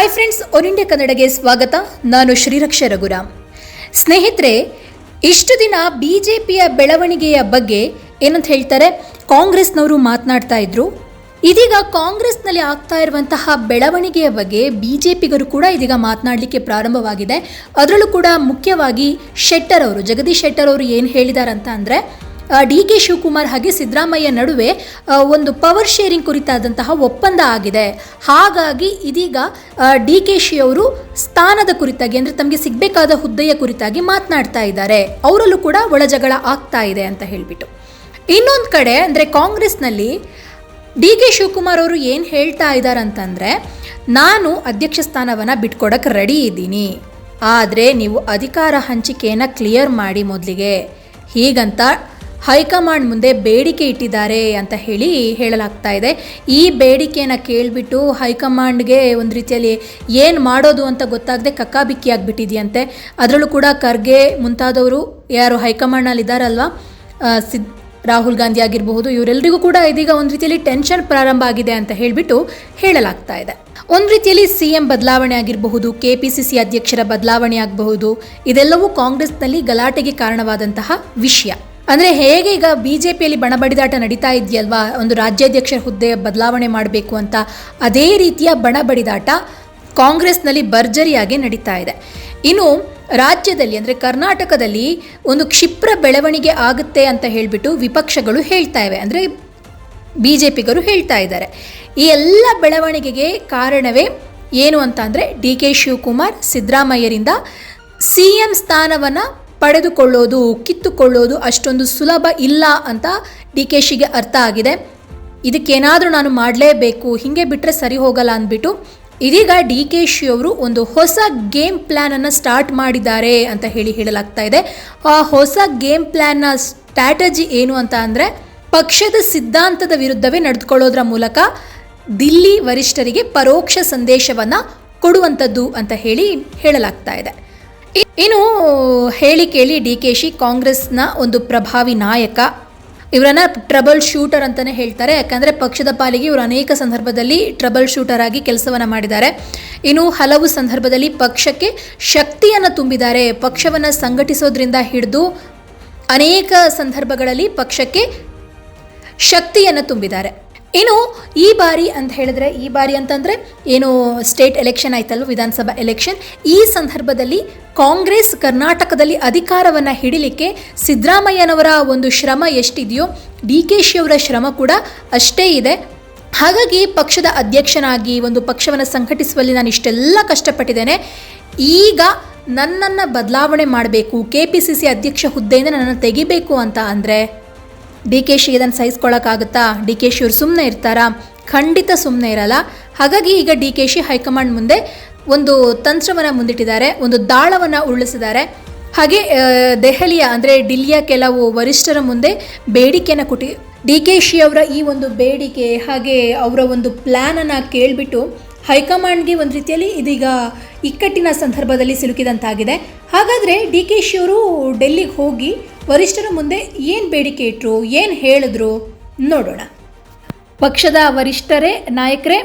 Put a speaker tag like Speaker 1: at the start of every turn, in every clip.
Speaker 1: Hi friends one India ಕನ್ನಡಗೆ ಸ್ವಾಗತ ನಾನು ಶ್ರೀರಕ್ಷ ರಘುರಾಮ್ ಸ್ನೇಹಿತರೆ ಇಷ್ಟು ದಿನ ಬಿ ಜೆ ಪಿಯ ಬೆಳವಣಿಗೆಯ ಬಗ್ಗೆ ಏನಂತ ಹೇಳ್ತಾರೆ ಕಾಂಗ್ರೆಸ್ನವರು ಮಾತನಾಡ್ತಾ ಇದ್ರು ಇದೀಗ ಕಾಂಗ್ರೆಸ್ನಲ್ಲಿ ಆಗ್ತಾ ಇರುವಂತಹ ಬೆಳವಣಿಗೆಯ ಬಗ್ಗೆ ಬಿ ಜೆ ಪಿಗರು ಕೂಡ ಇದೀಗ ಮಾತನಾಡಲಿಕ್ಕೆ ಪ್ರಾರಂಭವಾಗಿದೆ ಅದರಲ್ಲೂ ಕೂಡ ಮುಖ್ಯವಾಗಿ ಶೆಟ್ಟರ್ ಅವರು ಜಗದೀಶ್ ಶೆಟ್ಟರ್ ಅವರು ಏನು ಹೇಳಿದಾರಂತ ಅಂದರೆ ಡಿ ಕೆ ಶಿವಕುಮಾರ್ ಹಾಗೆ ಸಿದ್ದರಾಮಯ್ಯ ನಡುವೆ ಒಂದು ಪವರ್ ಶೇರಿಂಗ್ ಕುರಿತಾದಂತಹ ಒಪ್ಪಂದ ಆಗಿದೆ. ಹಾಗಾಗಿ ಇದೀಗ ಡಿ ಕೆ ಶಿ ಅವರು ಸ್ಥಾನದ ಕುರಿತಾಗಿ, ಅಂದರೆ ತಮಗೆ ಸಿಗಬೇಕಾದ ಹುದ್ದೆಯ ಕುರಿತಾಗಿ ಮಾತನಾಡ್ತಾ ಇದ್ದಾರೆ. ಅವರಲ್ಲೂ ಕೂಡ ಒಳಜಗಳ ಆಗ್ತಾ ಇದೆ ಅಂತ ಹೇಳಿಬಿಟ್ಟು. ಇನ್ನೊಂದು ಕಡೆ, ಅಂದರೆ ಕಾಂಗ್ರೆಸ್ನಲ್ಲಿ ಡಿ ಕೆ ಶಿವಕುಮಾರ್ ಅವರು ಏನು ಹೇಳ್ತಾ ಇದ್ದಾರೆ ಅಂತಂದರೆ ನಾನು ಅಧ್ಯಕ್ಷ ಸ್ಥಾನವನ್ನು ಬಿಟ್ಕೊಡಕ್ಕೆ ರೆಡಿ ಇದ್ದೀನಿ. ಆದರೆ ನೀವು ಅಧಿಕಾರ ಹಂಚಿಕೆಯನ್ನು ಕ್ಲಿಯರ್ ಮಾಡಿ ಮೊದಲಿಗೆ. ಹೀಗಂತ ಹೈಕಮಾಂಡ್ ಮುಂದೆ ಬೇಡಿಕೆ ಇಟ್ಟಿದ್ದಾರೆ ಅಂತ ಹೇಳಿ ಹೇಳಲಾಗ್ತಾ ಇದೆ. ಈ ಬೇಡಿಕೆಯನ್ನು ಕೇಳಿಬಿಟ್ಟು ಹೈಕಮಾಂಡ್ಗೆ ಒಂದು ರೀತಿಯಲ್ಲಿ ಏನು ಮಾಡೋದು ಅಂತ ಗೊತ್ತಾಗದೆ ಕಕ್ಕಾಬಿಕ್ಕಿ ಆಗಿಬಿಟ್ಟಿದೆಯಂತೆ ಅದರಲ್ಲೂ ಕೂಡ ಖರ್ಗೆ ಮುಂತಾದವರು ಯಾರು ಹೈಕಮಾಂಡ್ನಲ್ಲಿ ಇದ್ದಾರಲ್ವಾ ಸಿದ್, ರಾಹುಲ್ ಗಾಂಧಿ ಆಗಿರಬಹುದು ಇವರೆಲ್ಲರಿಗೂ ಕೂಡ ಇದೀಗ ಒಂದು ರೀತಿಯಲ್ಲಿ ಟೆನ್ಷನ್ ಪ್ರಾರಂಭ ಆಗಿದೆ ಅಂತ ಹೇಳಿಬಿಟ್ಟು ಹೇಳಲಾಗ್ತಾ ಇದೆ. ಒಂದು ರೀತಿಯಲ್ಲಿ ಸಿ ಎಂ ಬದಲಾವಣೆ ಆಗಿರಬಹುದು, ಕೆ ಪಿ ಸಿ ಸಿ ಅಧ್ಯಕ್ಷರ ಬದಲಾವಣೆ ಆಗಬಹುದು, ಇದೆಲ್ಲವೂ ಕಾಂಗ್ರೆಸ್ನಲ್ಲಿ ಗಲಾಟೆಗೆ ಕಾರಣವಾದಂತಹ ವಿಷಯ. ಅಂದರೆ ಹೇಗೆ ಈಗ ಬಿ ಜೆ ಪಿಯಲ್ಲಿ ಬಣಬಡಿದಾಟ ನಡೀತಾ ಇದೆಯಲ್ವಾ? ಒಂದು ರಾಜ್ಯಾಧ್ಯಕ್ಷರ ಹುದ್ದೆ ಬದಲಾವಣೆ ಮಾಡಬೇಕು ಅಂತ ಅದೇ ರೀತಿಯ ಬಣಬಡಿದಾಟ ಕಾಂಗ್ರೆಸ್ನಲ್ಲಿ ಭರ್ಜರಿಯಾಗಿ ನಡೀತಾ ಇದೆ. ಇನ್ನು ರಾಜ್ಯದಲ್ಲಿ ಅಂದರೆ ಕರ್ನಾಟಕದಲ್ಲಿ ಒಂದು ಕ್ಷಿಪ್ರ ಬೆಳವಣಿಗೆ ಆಗುತ್ತೆ ಅಂತ ಹೇಳಿಬಿಟ್ಟು ವಿಪಕ್ಷಗಳು ಹೇಳ್ತಾ ಇವೆ. ಅಂದರೆ ಬಿ ಜೆ ಪಿಗರು ಹೇಳ್ತಾ ಇದ್ದಾರೆ. ಈ ಎಲ್ಲ ಬೆಳವಣಿಗೆಗೆ ಕಾರಣವೇ ಏನು ಅಂತ ಅಂದರೆ ಡಿ ಕೆ ಶಿವಕುಮಾರ್, ಸಿದ್ದರಾಮಯ್ಯರಿಂದ ಸಿ ಎಂ ಸ್ಥಾನವನ್ನು ಪಡೆದುಕೊಳ್ಳೋದು, ಕಿತ್ತುಕೊಳ್ಳೋದು ಅಷ್ಟೊಂದು ಸುಲಭ ಇಲ್ಲ ಅಂತ ಡಿ ಕೆ ಶಿಗೆ ಅರ್ಥ ಆಗಿದೆ. ಇದಕ್ಕೇನಾದರೂ ನಾನು ಮಾಡಲೇಬೇಕು, ಹೀಗೆ ಬಿಟ್ಟರೆ ಸರಿ ಹೋಗಲ್ಲ ಅಂದ್ಬಿಟ್ಟು ಇದೀಗ ಡಿ ಕೆ ಶಿ ಅವರು ಒಂದು ಹೊಸ ಗೇಮ್ ಪ್ಲ್ಯಾನನ್ನು ಸ್ಟಾರ್ಟ್ ಮಾಡಿದ್ದಾರೆ ಅಂತ ಹೇಳಿ ಹೇಳಲಾಗ್ತಾ ಇದೆ. ಆ ಹೊಸ ಗೇಮ್ ಪ್ಲ್ಯಾನ್ನ ಸ್ಟ್ರಾಟಜಿ ಏನು ಅಂತ ಅಂದರೆ ಪಕ್ಷದ ಸಿದ್ಧಾಂತದ ವಿರುದ್ಧವೇ ನಡೆದುಕೊಳ್ಳೋದ್ರ ಮೂಲಕ ದಿಲ್ಲಿ ವರಿಷ್ಠರಿಗೆ ಪರೋಕ್ಷ ಸಂದೇಶವನ್ನು ಕೊಡುವಂಥದ್ದು ಅಂತ ಹೇಳಿ ಹೇಳಲಾಗ್ತಾ ಇದೆ. ಇನ್ನು ಹೇಳಿ ಕೇಳಿ ಡಿ ಕೆ ಶಿ ಕಾಂಗ್ರೆಸ್ನ ಒಂದು ಪ್ರಭಾವಿ ನಾಯಕ. ಇವರನ್ನ ಟ್ರಬಲ್ ಶೂಟರ್ ಅಂತಲೇ ಹೇಳ್ತಾರೆ. ಯಾಕಂದರೆ ಪಕ್ಷದ ಪಾಲಿಗೆ ಇವರು ಅನೇಕ ಸಂದರ್ಭದಲ್ಲಿ ಟ್ರಬಲ್ ಶೂಟರ್ ಆಗಿ ಕೆಲಸವನ್ನು ಮಾಡಿದ್ದಾರೆ. ಇನ್ನು ಹಲವು ಸಂದರ್ಭದಲ್ಲಿ ಪಕ್ಷಕ್ಕೆ ಶಕ್ತಿಯನ್ನು ತುಂಬಿದ್ದಾರೆ. ಪಕ್ಷವನ್ನು ಸಂಘಟಿಸೋದ್ರಿಂದ ಹಿಡಿದು ಅನೇಕ ಸಂದರ್ಭಗಳಲ್ಲಿ ಪಕ್ಷಕ್ಕೆ ಶಕ್ತಿಯನ್ನು ತುಂಬಿದ್ದಾರೆ. ಇನ್ನು ಈ ಬಾರಿ ಅಂತ ಹೇಳಿದ್ರೆ, ಈ ಬಾರಿ ಅಂತಂದರೆ ಏನು ಸ್ಟೇಟ್ ಎಲೆಕ್ಷನ್ ಆಯ್ತಲ್ವ, ವಿಧಾನಸಭಾ ಎಲೆಕ್ಷನ್ ಈ ಸಂದರ್ಭದಲ್ಲಿ ಕಾಂಗ್ರೆಸ್ ಕರ್ನಾಟಕದಲ್ಲಿ ಅಧಿಕಾರವನ್ನು ಹಿಡಿಲಿಕ್ಕೆ ಸಿದ್ದರಾಮಯ್ಯನವರ ಒಂದು ಶ್ರಮ ಎಷ್ಟಿದೆಯೋ ಡಿ ಕೆ ಶಿಯವರ ಶ್ರಮ ಕೂಡ ಅಷ್ಟೇ ಇದೆ. ಹಾಗಾಗಿ ಪಕ್ಷದ ಅಧ್ಯಕ್ಷನಾಗಿ ಒಂದು ಪಕ್ಷವನ್ನು ಸಂಘಟಿಸುವಲ್ಲಿ ನಾನು ಇಷ್ಟೆಲ್ಲ ಕಷ್ಟಪಟ್ಟಿದ್ದೇನೆ. ಈಗ ನನ್ನನ್ನು ಬದಲಾವಣೆ ಮಾಡಬೇಕು, ಕೆ ಪಿ ಸಿ ಸಿ ಅಧ್ಯಕ್ಷ ಹುದ್ದೆಯಿಂದ ನನ್ನನ್ನು ತೆಗಿಬೇಕು ಅಂತ ಅಂದರೆ ಡಿ ಕೆ ಶಿ ಇದನ್ನು ಸಹಿಸ್ಕೊಳ್ಳೋಕ್ಕಾಗುತ್ತಾ ಡಿ ಕೆ ಶಿ ಅವ್ರು ಸುಮ್ಮನೆ ಇರ್ತಾರಾ? ಖಂಡಿತ ಸುಮ್ಮನೆ ಇರಲ್ಲ. ಹಾಗಾಗಿ ಈಗ ಡಿ ಕೆ ಶಿ ಹೈಕಮಾಂಡ್ ಮುಂದೆ ಒಂದು ತಂತ್ರವನ್ನು ಮುಂದಿಟ್ಟಿದ್ದಾರೆ, ಒಂದು ದಾಳವನ್ನು ಉರುಳಿಸಿದ್ದಾರೆ. ಹಾಗೆ ದೆಹಲಿಯ, ಅಂದರೆ ಡಿಲ್ಲಿಯ ಕೆಲವು ವರಿಷ್ಠರ ಮುಂದೆ ಬೇಡಿಕೆಯನ್ನು ಕೊಟ್ಟಿ, ಡಿ ಕೆ ಶಿ ಅವರ ಈ ಒಂದು ಬೇಡಿಕೆ, ಹಾಗೆ ಅವರ ಒಂದು ಪ್ಲ್ಯಾನನ್ನು ಕೇಳಿಬಿಟ್ಟು ಹೈಕಮಾಂಡ್ಗೆ ಒಂದು ರೀತಿಯಲ್ಲಿ ಇದೀಗ ಇಕ್ಕಟ್ಟಿನ ಸಂದರ್ಭದಲ್ಲಿ ಸಿಲುಕಿದಂತಾಗಿದೆ. ಹಾಗಾದರೆ ಡಿ ಕೆ ಶಿ ಅವರು ಡೆಲ್ಲಿಗೆ ಹೋಗಿ ವರಿಷ್ಠರ ಮುಂದೆ ಏನು ಬೇಡಿಕೆ ಇಟ್ಟರು ಏನು ಹೇಳಿದ್ರು ನೋಡೋಣ. ಪಕ್ಷದ ವರಿಷ್ಠರೇ, ನಾಯಕರೇ,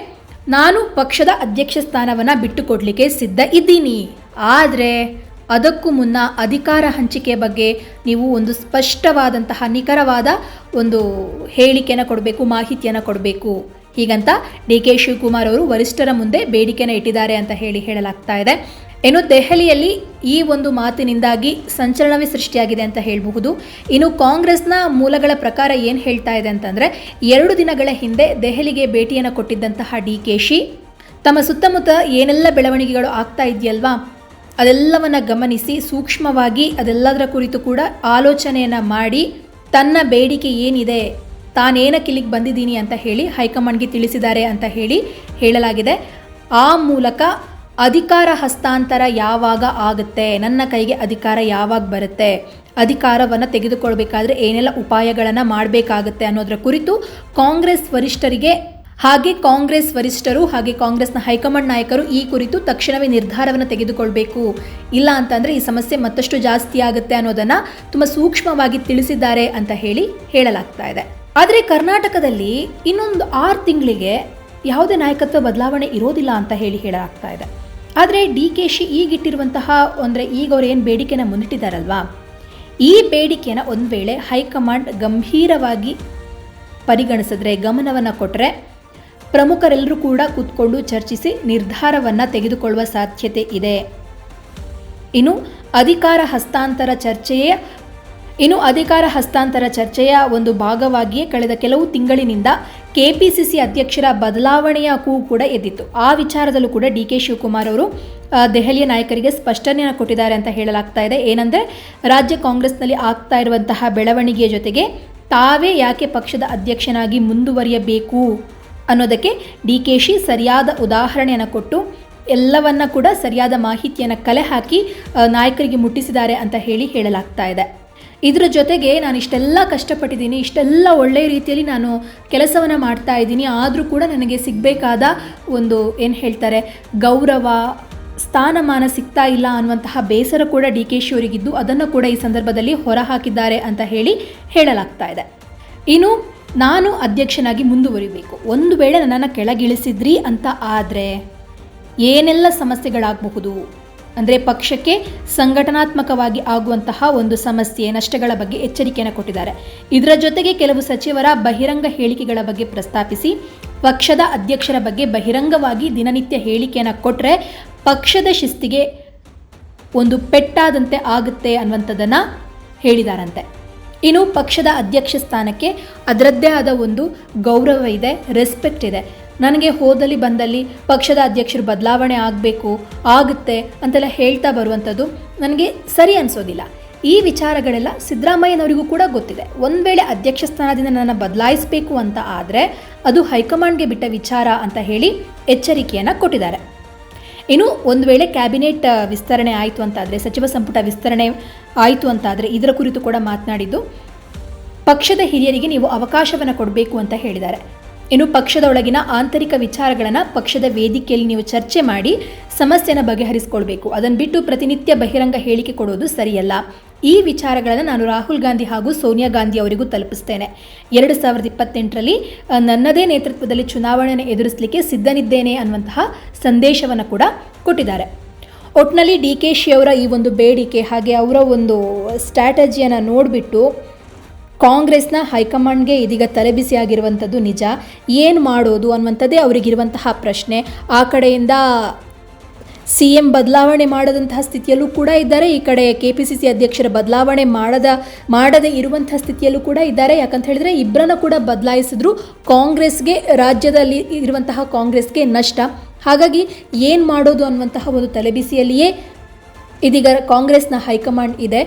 Speaker 1: ನಾನು ಪಕ್ಷದ ಅಧ್ಯಕ್ಷ ಸ್ಥಾನವನ್ನು ಬಿಟ್ಟುಕೊಡ್ಲಿಕ್ಕೆ ಸಿದ್ಧ ಇದ್ದೀನಿ. ಆದರೆ ಅದಕ್ಕೂ ಮುನ್ನ ಅಧಿಕಾರ ಹಂಚಿಕೆ ಬಗ್ಗೆ ನೀವು ಒಂದು ಸ್ಪಷ್ಟವಾದಂತಹ ನಿಖರವಾದ ಒಂದು ಹೇಳಿಕೆಯನ್ನು ಕೊಡಬೇಕು, ಮಾಹಿತಿಯನ್ನು ಕೊಡಬೇಕು. ಹೀಗಂತ ಡಿ ಕೆ ಶಿವಕುಮಾರ್ ಅವರು ವರಿಷ್ಠರ ಮುಂದೆ ಬೇಡಿಕೆನ ಇಟ್ಟಿದ್ದಾರೆ ಅಂತ ಹೇಳಿ ಹೇಳಲಾಗ್ತಾ ಇದೆ. ಇನ್ನು ದೆಹಲಿಯಲ್ಲಿ ಈ ಒಂದು ಮಾತಿನಿಂದಾಗಿ ಸಂಚಲನವೇ ಸೃಷ್ಟಿಯಾಗಿದೆ ಅಂತ ಹೇಳಬಹುದು. ಇನ್ನು ಕಾಂಗ್ರೆಸ್ನ ಮೂಲಗಳ ಪ್ರಕಾರ ಏನು ಹೇಳ್ತಾ ಇದೆ ಅಂತಂದರೆ, ಎರಡು ದಿನಗಳ ಹಿಂದೆ ದೆಹಲಿಗೆ ಭೇಟಿಯನ್ನು ಕೊಟ್ಟಿದ್ದಂತಹ ಡಿ ಕೆ ಶಿ, ತಮ್ಮ ಸುತ್ತಮುತ್ತ ಏನೆಲ್ಲ ಬೆಳವಣಿಗೆಗಳು ಆಗ್ತಾ ಇದೆಯಲ್ವಾ, ಅದೆಲ್ಲವನ್ನು ಗಮನಿಸಿ ಸೂಕ್ಷ್ಮವಾಗಿ ಅದೆಲ್ಲದರ ಕುರಿತು ಕೂಡ ಆಲೋಚನೆಯನ್ನು ಮಾಡಿ, ತನ್ನ ಬೇಡಿಕೆ ಏನಿದೆ ತಾನೇನಕ್ಕೆ ಇಲ್ಲಿಗೆ ಬಂದಿದ್ದೀನಿ ಅಂತ ಹೇಳಿ ಹೈಕಮಾಂಡ್ಗೆ ತಿಳಿಸಿದ್ದಾರೆ ಅಂತ ಹೇಳಿ ಹೇಳಲಾಗಿದೆ. ಆ ಮೂಲಕ ಅಧಿಕಾರ ಹಸ್ತಾಂತರ ಯಾವಾಗ ಆಗುತ್ತೆ? ನನ್ನ ಕೈಗೆ ಅಧಿಕಾರ ಯಾವಾಗ ಬರುತ್ತೆ? ಅಧಿಕಾರವನ್ನು ತೆಗೆದುಕೊಳ್ಬೇಕಾದ್ರೆ ಏನೆಲ್ಲ ಉಪಾಯಗಳನ್ನು ಮಾಡಬೇಕಾಗುತ್ತೆ ಅನ್ನೋದರ ಕುರಿತು ಕಾಂಗ್ರೆಸ್ ವರಿಷ್ಠರಿಗೆ, ಹಾಗೆ ಕಾಂಗ್ರೆಸ್ ವರಿಷ್ಠರು, ಹಾಗೆ ಕಾಂಗ್ರೆಸ್ನ ಹೈಕಮಾಂಡ್ ನಾಯಕರು ಈ ಕುರಿತು ತಕ್ಷಣವೇ ನಿರ್ಧಾರವನ್ನು ತೆಗೆದುಕೊಳ್ಬೇಕು. ಇಲ್ಲ ಅಂತಂದರೆ ಈ ಸಮಸ್ಯೆ ಮತ್ತಷ್ಟು ಜಾಸ್ತಿ ಆಗುತ್ತೆ ಅನ್ನೋದನ್ನು ತುಂಬ ಸೂಕ್ಷ್ಮವಾಗಿ ತಿಳಿಸಿದ್ದಾರೆ ಅಂತ ಹೇಳಿ ಹೇಳಲಾಗ್ತಾ ಇದೆ. ಆದರೆ ಕರ್ನಾಟಕದಲ್ಲಿ ಇನ್ನೊಂದು ಆರು ತಿಂಗಳಿಗೆ ಯಾವುದೇ ನಾಯಕತ್ವ ಬದಲಾವಣೆ ಇರೋದಿಲ್ಲ ಅಂತ ಹೇಳಿ ಹೇಳಲಾಗ್ತಾ ಇದೆ. ಆದರೆ ಡಿ ಕೆ ಶಿ ಈಗಿಟ್ಟಿರುವಂತಹ ಅಂದರೆ ಈಗ ಅವ್ರು ಏನು ಬೇಡಿಕೆನ ಮುಂದಿಟ್ಟಿದ್ದಾರಲ್ವಾ ಈ ಬೇಡಿಕೆನ ಒಂದು ವೇಳೆ ಹೈಕಮಾಂಡ್ ಗಂಭೀರವಾಗಿ ಪರಿಗಣಿಸಿದ್ರೆ, ಗಮನವನ್ನು ಕೊಟ್ಟರೆ ಪ್ರಮುಖರೆಲ್ಲರೂ ಕೂಡ ಕೂತ್ಕೊಂಡು ಚರ್ಚಿಸಿ ನಿರ್ಧಾರವನ್ನು ತೆಗೆದುಕೊಳ್ಳುವ ಸಾಧ್ಯತೆ ಇದೆ. ಇನ್ನು ಅಧಿಕಾರ ಹಸ್ತಾಂತರ ಚರ್ಚೆಯ ಇನ್ನು ಅಧಿಕಾರ ಹಸ್ತಾಂತರ ಚರ್ಚೆಯ ಒಂದು ಭಾಗವಾಗಿಯೇ ಕಳೆದ ಕೆಲವು ತಿಂಗಳಿನಿಂದ ಕೆಪಿಸಿಸಿ ಅಧ್ಯಕ್ಷರ ಬದಲಾವಣೆಯ ಕೂಗು ಕೂಡ ಎದ್ದಿತ್ತು. ಆ ವಿಚಾರದಲ್ಲೂ ಕೂಡ ಡಿ ಕೆ ಶಿವಕುಮಾರ್ ಅವರು ದೆಹಲಿಯ ನಾಯಕರಿಗೆ ಸ್ಪಷ್ಟನೆಯನ್ನು ಕೊಟ್ಟಿದ್ದಾರೆ ಅಂತ ಹೇಳಲಾಗ್ತಾ ಇದೆ. ಏನಂದರೆ, ರಾಜ್ಯ ಕಾಂಗ್ರೆಸ್ನಲ್ಲಿ ಆಗ್ತಾ ಇರುವಂತಹ ಬೆಳವಣಿಗೆಯ ಜೊತೆಗೆ ತಾವೇ ಯಾಕೆ ಪಕ್ಷದ ಅಧ್ಯಕ್ಷನಾಗಿ ಮುಂದುವರಿಯಬೇಕು ಅನ್ನೋದಕ್ಕೆ ಡಿ ಕೆ ಶಿ ಸರಿಯಾದ ಉದಾಹರಣೆಯನ್ನು ಕೊಟ್ಟು ಎಲ್ಲವನ್ನ ಕೂಡ ಸರಿಯಾದ ಮಾಹಿತಿಯನ್ನು ಕಲೆ ಹಾಕಿ ನಾಯಕರಿಗೆ ಮುಟ್ಟಿಸಿದ್ದಾರೆ ಅಂತ ಹೇಳಿ ಹೇಳಲಾಗ್ತಾ ಇದೆ. ಇದರ ಜೊತೆಗೆ ನಾನು ಇಷ್ಟೆಲ್ಲ ಕಷ್ಟಪಟ್ಟಿದ್ದೀನಿ, ಇಷ್ಟೆಲ್ಲ ಒಳ್ಳೆಯ ರೀತಿಯಲ್ಲಿ ನಾನು ಕೆಲಸವನ್ನು ಮಾಡ್ತಾ ಇದ್ದೀನಿ, ಆದರೂ ಕೂಡ ನನಗೆ ಸಿಗಬೇಕಾದ ಒಂದು ಏನು ಹೇಳ್ತಾರೆ, ಗೌರವ, ಸ್ಥಾನಮಾನ ಸಿಗ್ತಾ ಇಲ್ಲ ಅನ್ನುವಂತಹ ಬೇಸರ ಕೂಡ ಡಿ ಕೆ ಶಿವರಿಗಿದ್ದು ಅದನ್ನು ಕೂಡ ಈ ಸಂದರ್ಭದಲ್ಲಿ ಹೊರಹಾಕಿದ್ದಾರೆ ಅಂತ ಹೇಳಿ ಹೇಳಲಾಗ್ತಾ ಇದೆ. ಇನ್ನು ನಾನು ಅಧ್ಯಕ್ಷನಾಗಿ ಮುಂದುವರಿಬೇಕು. ಒಂದು ವೇಳೆ ನನ್ನನ್ನು ಕೆಳಗಿಳಿಸಿದ್ರಿ ಅಂತ ಆದರೆ ಏನೆಲ್ಲ ಸಮಸ್ಯೆಗಳಾಗಬಹುದು? ಅಂದರೆ ಪಕ್ಷಕ್ಕೆ ಸಂಘಟನಾತ್ಮಕವಾಗಿ ಆಗುವಂತಹ ಒಂದು ಸಮಸ್ಯೆ, ನಷ್ಟಗಳ ಬಗ್ಗೆ ಎಚ್ಚರಿಕೆಯನ್ನು ಕೊಟ್ಟಿದ್ದಾರೆ. ಇದರ ಜೊತೆಗೆ ಕೆಲವು ಸಚಿವರ ಬಹಿರಂಗ ಹೇಳಿಕೆಗಳ ಬಗ್ಗೆ ಪ್ರಸ್ತಾಪಿಸಿ, ಪಕ್ಷದ ಅಧ್ಯಕ್ಷರ ಬಗ್ಗೆ ಬಹಿರಂಗವಾಗಿ ದಿನನಿತ್ಯ ಹೇಳಿಕೆಯನ್ನು ಕೊಟ್ಟರೆ ಪಕ್ಷದ ಶಿಸ್ತಿಗೆ ಒಂದು ಪೆಟ್ಟಾದಂತೆ ಆಗುತ್ತೆ ಅನ್ನುವಂಥದ್ದನ್ನು ಹೇಳಿದಾರಂತೆ. ಇನ್ನು ಪಕ್ಷದ ಅಧ್ಯಕ್ಷ ಸ್ಥಾನಕ್ಕೆ ಅದರದ್ದೇ ಆದ ಒಂದು ಗೌರವ ಇದೆ ರೆಸ್ಪೆಕ್ಟ್ ಇದೆ. ನನಗೆ ಹೋದಲ್ಲಿ ಬಂದಲ್ಲಿ ಪಕ್ಷದ ಅಧ್ಯಕ್ಷರು ಬದಲಾವಣೆ ಆಗಬೇಕು, ಆಗುತ್ತೆ ಅಂತೆಲ್ಲ ಹೇಳ್ತಾ ಬರುವಂಥದ್ದು ನನಗೆ ಸರಿ ಅನಿಸೋದಿಲ್ಲ. ಈ ವಿಚಾರಗಳೆಲ್ಲ ಸಿದ್ದರಾಮಯ್ಯನವರಿಗೂ ಕೂಡ ಗೊತ್ತಿದೆ. ಒಂದು ವೇಳೆ ಅಧ್ಯಕ್ಷ ಸ್ಥಾನದಿಂದ ನನ್ನ ಬದಲಾಯಿಸಬೇಕು ಅಂತ ಆದರೆ ಅದು ಹೈಕಮಾಂಡ್ಗೆ ಬಿಟ್ಟ ವಿಚಾರ ಅಂತ ಹೇಳಿ ಎಚ್ಚರಿಕೆಯನ್ನು ಕೊಟ್ಟಿದ್ದಾರೆ. ಇನ್ನು ಒಂದು ವೇಳೆ ಕ್ಯಾಬಿನೆಟ್ ವಿಸ್ತರಣೆ ಆಯಿತು ಅಂತಾದರೆ ಸಚಿವ ಸಂಪುಟ ವಿಸ್ತರಣೆ ಆಯಿತು ಅಂತಾದರೆ ಇದರ ಕುರಿತು ಕೂಡ ಮಾತನಾಡಿದ್ದು, ಪಕ್ಷದ ಹಿರಿಯರಿಗೆ ನೀವು ಅವಕಾಶವನ್ನು ಕೊಡಬೇಕು ಅಂತ ಹೇಳಿದ್ದಾರೆ. ಇನ್ನು ಪಕ್ಷದ ಒಳಗಿನ ಆಂತರಿಕ ವಿಚಾರಗಳನ್ನು ಪಕ್ಷದ ವೇದಿಕೆಯಲ್ಲಿ ನೀವು ಚರ್ಚೆ ಮಾಡಿ ಸಮಸ್ಯೆನ ಬಗೆಹರಿಸಿಕೊಳ್ಬೇಕು. ಅದನ್ನು ಬಿಟ್ಟು ಪ್ರತಿನಿತ್ಯ ಬಹಿರಂಗ ಹೇಳಿಕೆ ಕೊಡೋದು ಸರಿಯಲ್ಲ. ಈ ವಿಚಾರಗಳನ್ನು ನಾನು ರಾಹುಲ್ ಗಾಂಧಿ ಹಾಗೂ ಸೋನಿಯಾ ಗಾಂಧಿ ಅವರಿಗೂ ತಲುಪಿಸ್ತೇನೆ. ಎರಡು ಸಾವಿರದ ಇಪ್ಪತ್ತೆಂಟರಲ್ಲಿ ನನ್ನದೇ ನೇತೃತ್ವದಲ್ಲಿ ಚುನಾವಣೆಯನ್ನು ಎದುರಿಸಲಿಕ್ಕೆ ಸಿದ್ಧನಿದ್ದೇನೆ ಅನ್ನುವಂತಹ ಸಂದೇಶವನ್ನು ಕೂಡ ಕೊಟ್ಟಿದ್ದಾರೆ. ಒಟ್ಟಿನಲ್ಲಿ ಡಿ ಕೆ ಶಿ ಅವರ ಈ ಒಂದು ಬೇಡಿಕೆ ಹಾಗೆ ಅವರ ಒಂದು ಸ್ಟ್ರಾಟಜಿಯನ್ನು ನೋಡಿಬಿಟ್ಟು ಕಾಂಗ್ರೆಸ್ನ ಹೈಕಮಾಂಡ್ಗೆ ಇದೀಗ ತಲೆಬಿಸಿಯಾಗಿರುವಂಥದ್ದು ನಿಜ. ಏನು ಮಾಡೋದು ಅನ್ನುವಂಥದ್ದೇ ಅವರಿಗಿರುವಂತಹ ಪ್ರಶ್ನೆ. ಆ ಕಡೆಯಿಂದ ಸಿ ಎಂ ಬದಲಾವಣೆ ಮಾಡದಂತಹ ಸ್ಥಿತಿಯಲ್ಲೂ ಕೂಡ ಇದ್ದಾರೆ. ಈ ಕಡೆ ಕೆ ಪಿ ಸಿ ಸಿ ಅಧ್ಯಕ್ಷರ ಬದಲಾವಣೆ ಮಾಡದ, ಮಾಡದೇ ಇರುವಂತಹ ಸ್ಥಿತಿಯಲ್ಲೂ ಕೂಡ ಇದ್ದಾರೆ. ಯಾಕಂತ ಹೇಳಿದ್ರೆ ಇಬ್ಬರನ್ನ ಕೂಡ ಬದಲಾಯಿಸಿದ್ರು. ಕಾಂಗ್ರೆಸ್ಗೆ, ರಾಜ್ಯದಲ್ಲಿ ಇರುವಂತಹ ಕಾಂಗ್ರೆಸ್ಗೆ ನಷ್ಟ. ಹಾಗಾಗಿ ಏನು ಮಾಡೋದು ಅನ್ನುವಂತಹ ಒಂದು ತಲೆಬಿಸಿಯಲ್ಲಿಯೇ ಇದೀಗ ಕಾಂಗ್ರೆಸ್ನ ಹೈಕಮಾಂಡ್ ಇದೆ.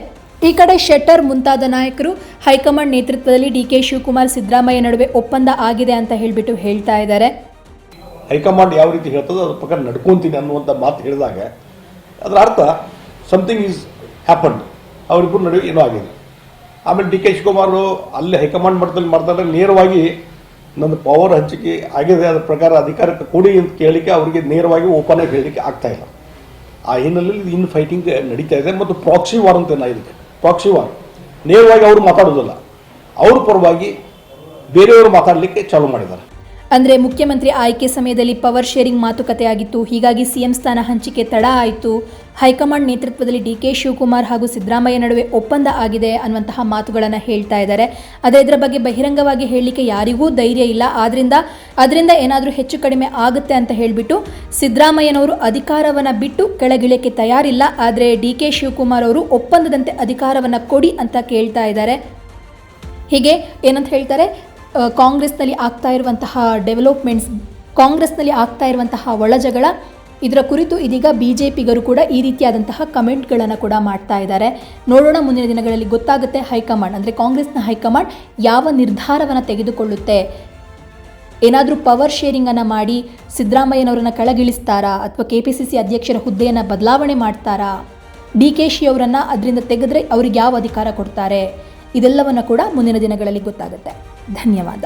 Speaker 1: ಈ ಕಡೆ ಶೆಟ್ಟರ್ ಮುಂತಾದ ನಾಯಕರು ಹೈಕಮಾಂಡ್ ನೇತೃತ್ವದಲ್ಲಿ ಡಿ ಕೆ ಶಿವಕುಮಾರ್ ಸಿದ್ದರಾಮಯ್ಯ ನಡುವೆ ಒಪ್ಪಂದ ಆಗಿದೆ ಅಂತ ಹೇಳಿಬಿಟ್ಟು ಹೇಳ್ತಾ ಇದ್ದಾರೆ.
Speaker 2: ಹೈಕಮಾಂಡ್ ಯಾವ ರೀತಿ ಹೇಳ್ತದೋ ಅದ್ರ ಪ್ರಕಾರ ನಡ್ಕೊಂತೀನಿ ಅನ್ನುವಂಥ ಮಾತು ಹೇಳಿದಾಗ ಅದರ ಅರ್ಥ ಸಮಥಿಂಗ್ ಈಸ್ ಹ್ಯಾಪನ್ ಅವರಿಬ್ಬರು ನಡುವೆ ಏನೋ ಆಗಿದೆ. ಆಮೇಲೆ ಡಿ ಕೆ ಶಿವಕುಮಾರ್ ಅಲ್ಲಿ ಹೈಕಮಾಂಡ್ ಮಟ್ಟದಲ್ಲಿ ಮಾಡ್ತಾರೆ ನೇರವಾಗಿ ನನ್ನ ಪವರ್ ಹಂಚಿಕೆ ಆಗಿದೆ. ಅದ್ರ ಪ್ರಕಾರ ಅಧಿಕಾರಕ್ಕೆ ಕೊಡಿ ಅಂತ ಕೇಳಲಿಕ್ಕೆ ಅವರಿಗೆ ನೇರವಾಗಿ ಓಪನ್ ಆಗಿ ಹೇಳಲಿಕ್ಕೆ ಆಗ್ತಾ ಇಲ್ಲ. ಆ ಹಿನ್ನೆಲೆಯಲ್ಲಿ ಇನ್ನು ಫೈಟಿಂಗ್ ನಡೀತಾ ಇದೆ ಮತ್ತು ಪ್ರಾಕ್ಸಿ ವಾರ್ ಅಂತ ಇದಕ್ಕೆ ಪ್ರಾಕ್ಸಿ ವಾರ್ ನೇರವಾಗಿ ಅವರು ಮಾತಾಡೋದಿಲ್ಲ. ಅವ್ರ ಪರವಾಗಿ ಬೇರೆಯವರು ಮಾತಾಡಲಿಕ್ಕೆ ಚಾಲೂ ಮಾಡಿದ್ದಾರೆ.
Speaker 1: ಅಂದರೆ ಮುಖ್ಯಮಂತ್ರಿ ಆಯ್ಕೆ ಸಮಯದಲ್ಲಿ ಪವರ್ ಶೇರಿಂಗ್ ಮಾತುಕತೆ ಆಗಿತ್ತು ಹೀಗಾಗಿ ಸಿಎಂ ಸ್ಥಾನ ಹಂಚಿಕೆ ತಡ ಆಯಿತು. ಹೈಕಮಾಂಡ್ ನೇತೃತ್ವದಲ್ಲಿ ಡಿ ಕೆ ಶಿವಕುಮಾರ್ ಹಾಗೂ ಸಿದ್ದರಾಮಯ್ಯ ನಡುವೆ ಒಪ್ಪಂದ ಆಗಿದೆ ಅನ್ನುವಂತಹ ಮಾತುಗಳನ್ನು ಹೇಳ್ತಾ ಇದ್ದಾರೆ. ಅದೇ ಇದರ ಬಗ್ಗೆ ಬಹಿರಂಗವಾಗಿ ಹೇಳಲಿಕ್ಕೆ ಯಾರಿಗೂ ಧೈರ್ಯ ಇಲ್ಲ. ಆದ್ರಿಂದ ಅದರಿಂದ ಏನಾದರೂ ಹೆಚ್ಚು ಕಡಿಮೆ ಆಗುತ್ತೆ ಅಂತ ಹೇಳಿಬಿಟ್ಟು ಸಿದ್ದರಾಮಯ್ಯನವರು ಅಧಿಕಾರವನ್ನು ಬಿಟ್ಟು ಕೆಳಗಿಳಿಯಕ್ಕೆ ತಯಾರಿಲ್ಲ. ಆದರೆ ಡಿ ಕೆ ಶಿವಕುಮಾರ್ ಅವರು ಒಪ್ಪಂದದಂತೆ ಅಧಿಕಾರವನ್ನು ಕೊಡಿ ಅಂತ ಕೇಳ್ತಾ ಇದ್ದಾರೆ. ಹೀಗೆ ಏನಂತ ಹೇಳ್ತಾರೆ? ಕಾಂಗ್ರೆಸ್ನಲ್ಲಿ ಆಗ್ತಾ ಇರುವಂತಹ ಡೆವಲಪ್ಮೆಂಟ್ಸ್ ಕಾಂಗ್ರೆಸ್ನಲ್ಲಿ ಆಗ್ತಾ ಇರುವಂತಹ ಒಳಜಗಳ ಇದರ ಕುರಿತು ಇದೀಗ ಬಿ ಜೆ ಪಿಗರು ಕೂಡ ಈ ರೀತಿಯಾದಂತಹ ಕಮೆಂಟ್ಗಳನ್ನು ಕೂಡ ಮಾಡ್ತಾ ಇದ್ದಾರೆ. ನೋಡೋಣ ಮುಂದಿನ ದಿನಗಳಲ್ಲಿ ಗೊತ್ತಾಗುತ್ತೆ ಹೈಕಮಾಂಡ್, ಅಂದರೆ ಕಾಂಗ್ರೆಸ್ನ ಹೈಕಮಾಂಡ್ ಯಾವ ನಿರ್ಧಾರವನ್ನು ತೆಗೆದುಕೊಳ್ಳುತ್ತೆ. ಏನಾದರೂ ಪವರ್ ಶೇರಿಂಗನ್ನು ಮಾಡಿ ಸಿದ್ದರಾಮಯ್ಯನವರನ್ನು ಕೆಳಗಿಳಿಸ್ತಾರಾ? ಅಥವಾ ಕೆ ಪಿ ಸಿ ಸಿ ಅಧ್ಯಕ್ಷರ ಹುದ್ದೆಯನ್ನು ಬದಲಾವಣೆ ಮಾಡ್ತಾರಾ? ಡಿ ಕೆ ಶಿ ಅವರನ್ನು ಅದರಿಂದ ತೆಗೆದ್ರೆ ಅವ್ರಿಗೆ ಯಾವ ಅಧಿಕಾರ ಕೊಡ್ತಾರೆ? ಇದೆಲ್ಲವನ್ನು ಕೂಡ ಮುಂದಿನ ದಿನಗಳಲ್ಲಿ ಗೊತ್ತಾಗುತ್ತೆ. ಧನ್ಯವಾದ